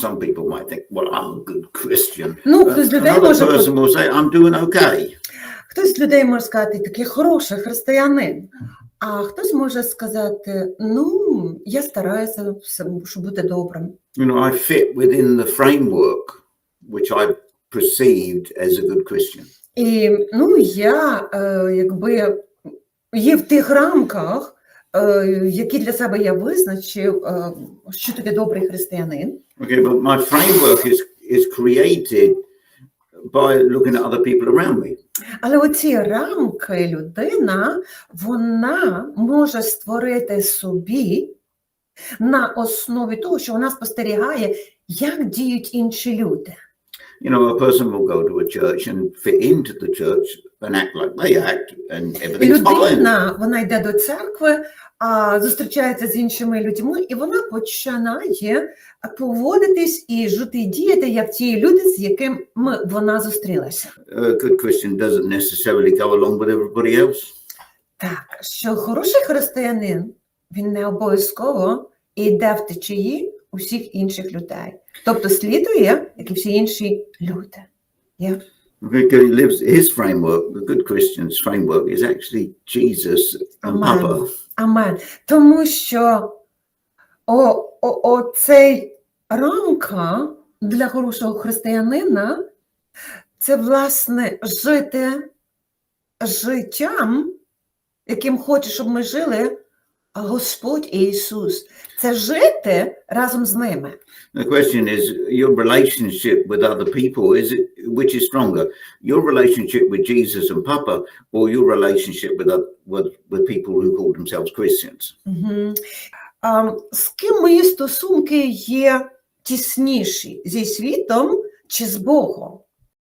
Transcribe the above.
some people might think, well, I'm a good Christian. Ну, хтось з людей Another може person will say, I'm doing okay. Хтось з людей може сказати, такий хороший християнин. А хтось може сказати: ну, я стараюся, все, щоб бути добрим. You know, I fit within the framework which I perceived as a good Christian. І ну, я е, якби є в тих рамках, е, які для себе я визначив, е, що таке добрий християнин. Okay, but my framework is is created by looking at other people around me. Але оці рамки людина вона може створити собі на основі того, що вона спостерігає, як діють інші люди. You know, a person will go to a church and fit into the church and act like they act, and everything's fine. Людина вона йде до церкви, а зустрічається з іншими людьми, і вона починає поводитись і жити і діяти як ті люди, з якими вона зустрілася. A good Christian doesn't necessarily go along with everybody else. Так, що хороший християнин він не обов'язково йде в течії усіх інших людей. Тобто слідує, як і всі інші люди. Yeah. He lives his framework. The good Christian's framework is actually Jesus and. Papa. Амен. Тому що о, о, о, цей рамка для хорошого християнина це власне жити життям, яким хоче, щоб ми жили Господь Ісус. Це жити разом з ними. The question is your relationship with other people is it which is stronger, your relationship with Jesus and Papa, or your relationship with oth- with, with people who call themselves Christians? Угу. А, з ким мої стосунки є тісніші зі світом чи з Богом?